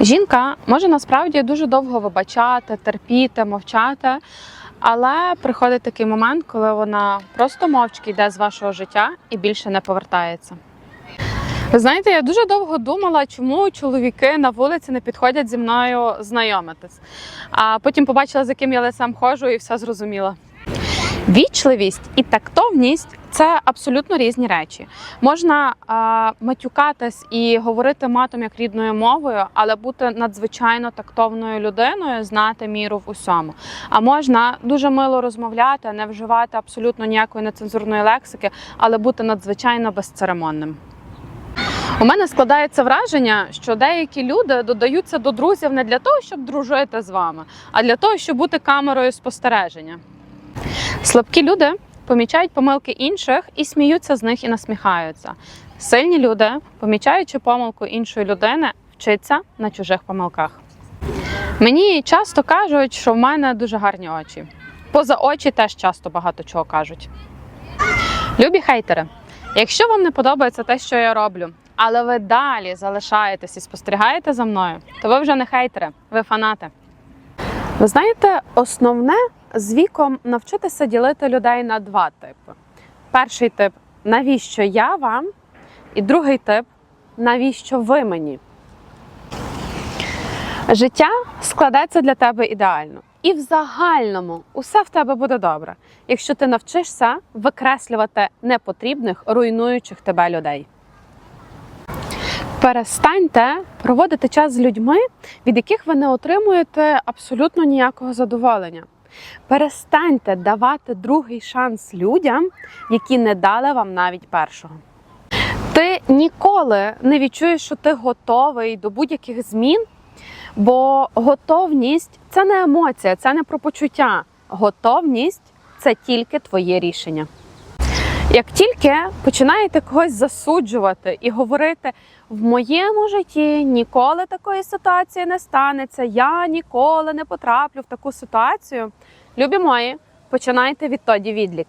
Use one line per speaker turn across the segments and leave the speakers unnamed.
Жінка може насправді дуже довго вибачати, терпіти, мовчати, але приходить такий момент, коли вона просто мовчки йде з вашого життя і більше не повертається. Ви знаєте, я дуже довго думала, чому чоловіки на вулиці не підходять зі мною знайомитись. А потім побачила, з яким я лицем ходжу, і все зрозуміла. Вічливість і тактовність це абсолютно різні речі. Можна а, матюкатись і говорити матом як рідною мовою, але бути надзвичайно тактовною людиною, знати міру в усьому. А можна дуже мило розмовляти, не вживати абсолютно ніякої нецензурної лексики, але бути надзвичайно безцеремонним. У мене складається враження, що деякі люди додаються до друзів не для того, щоб дружити з вами, а для того, щоб бути камерою спостереження. Слабкі люди помічають помилки інших і сміються з них і насміхаються. Сильні люди, помічаючи помилку іншої людини, вчаться на чужих помилках. Мені часто кажуть, що в мене дуже гарні очі. Поза очі теж часто багато чого кажуть. Любі хейтери, якщо вам не подобається те, що я роблю, але ви далі залишаєтесь і спостерігаєте за мною, то ви вже не хейтери, ви фанати. Ви знаєте, основне з віком навчитися ділити людей на два типи. Перший тип навіщо я вам? І другий тип навіщо ви мені? Життя складеться для тебе ідеально. І в загальному усе в тебе буде добре, якщо ти навчишся викреслювати непотрібних, руйнуючих тебе людей. Перестаньте проводити час з людьми, від яких ви не отримуєте абсолютно ніякого задоволення. Перестаньте давати другий шанс людям, які не дали вам навіть першого. Ти ніколи не відчуєш, що ти готовий до будь-яких змін, бо готовність це не емоція, це не про почуття. Готовність це тільки твоє рішення. Як тільки починаєте когось засуджувати і говорити, в моєму житті ніколи такої ситуації не станеться, я ніколи не потраплю в таку ситуацію, любі мої, починайте відтоді відлік.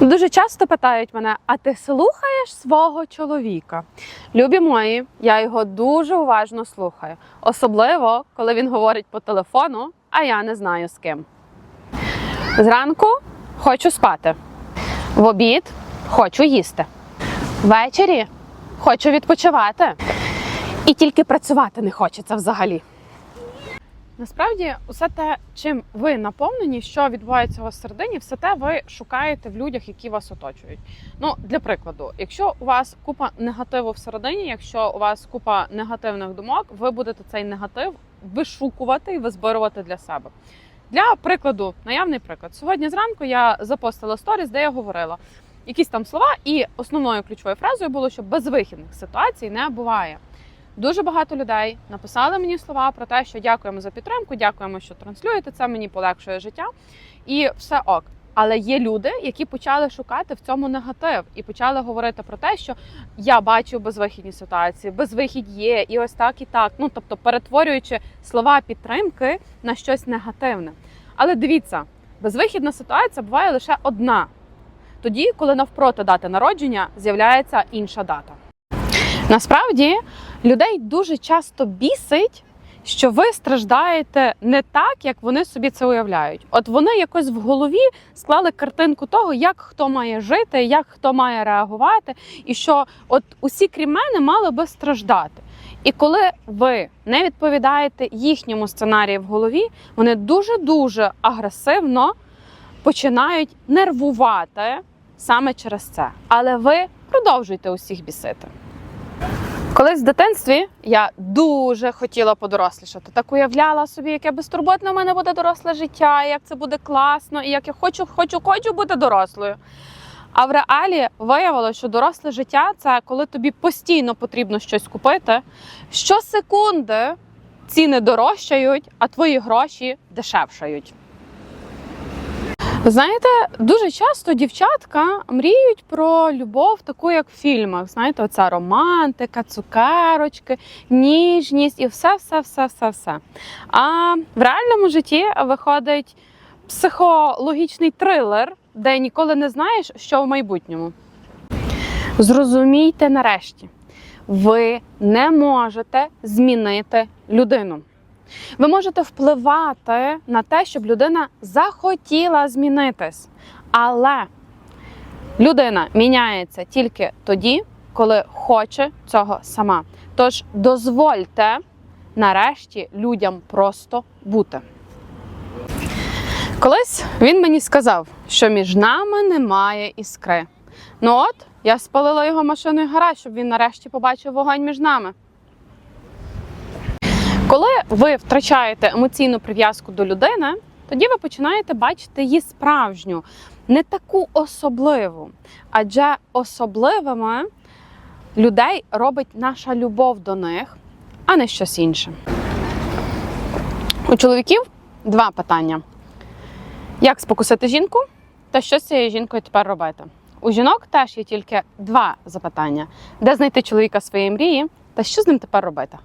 Дуже часто питають мене: а ти слухаєш свого чоловіка? Любі мої, я його дуже уважно слухаю, особливо коли він говорить по телефону, а я не знаю з ким. Зранку хочу спати. В обід хочу їсти. Ввечері хочу відпочивати. І тільки працювати не хочеться взагалі. Насправді, усе те, чим ви наповнені, що відбувається у вас всередині, все те ви шукаєте в людях, які вас оточують. Ну, для прикладу, якщо у вас купа негативу всередині, якщо у вас купа негативних думок, ви будете цей негатив вишукувати і визбирувати для себе. Для прикладу, наявний приклад. Сьогодні зранку я запостила сторіс, де я говорила якісь там слова, і основною ключовою фразою було, що безвихідних ситуацій не буває. Дуже багато людей написали мені слова про те, що дякуємо за підтримку, дякуємо, що транслюєте це, мені полегшує життя, і все ок. Але є люди, які почали шукати в цьому негатив і почали говорити про те, що я бачу безвихідні ситуації, безвихідь є, і ось так, і так. Ну тобто, перетворюючи слова підтримки на щось негативне. Але дивіться, безвихідна ситуація буває лише одна. Тоді, коли навпроти дати народження з'являється інша дата. Насправді людей дуже часто бісить, що ви страждаєте не так, як вони собі це уявляють. От вони якось в голові склали картинку того, як хто має жити, як хто має реагувати, і що от усі крім мене мали би страждати. І коли ви не відповідаєте їхньому сценарію в голові, вони дуже дуже агресивно починають нервувати саме через це. Але ви продовжуйте усіх бісити. Колись в дитинстві я дуже хотіла подорослішати. Так уявляла собі, яке безтурботне в мене буде доросле життя, як це буде класно, і як я хочу, хочу, хочу бути дорослою. А в реалі виявилося, що доросле життя це коли тобі постійно потрібно щось купити. Щосекунди ціни дорожчають, а твої гроші дешевшають. Знаєте, дуже часто дівчатка мріють про любов, таку як в фільмах. Знаєте, оця романтика, цукерочки, ніжність і все, все, все, все, все. А в реальному житті виходить психологічний трилер, де ніколи не знаєш, що в майбутньому. Зрозумійте нарешті, ви не можете змінити людину. Ви можете впливати на те, щоб людина захотіла змінитись. Але людина міняється тільки тоді, коли хоче цього сама. Тож дозвольте нарешті людям просто бути. Колись він мені сказав, що між нами немає іскри. Ну от, я спалила його машину і гараж, щоб він нарешті побачив вогонь між нами. Коли ви втрачаєте емоційну прив'язку до людини, тоді ви починаєте бачити її справжню, не таку особливу. Адже особливими людей робить наша любов до них, а не щось інше. У чоловіків два питання: як спокусити жінку, та що з цією жінкою тепер робити? У жінок теж є тільки два запитання: де знайти чоловіка своєї мрії, та що з ним тепер робити?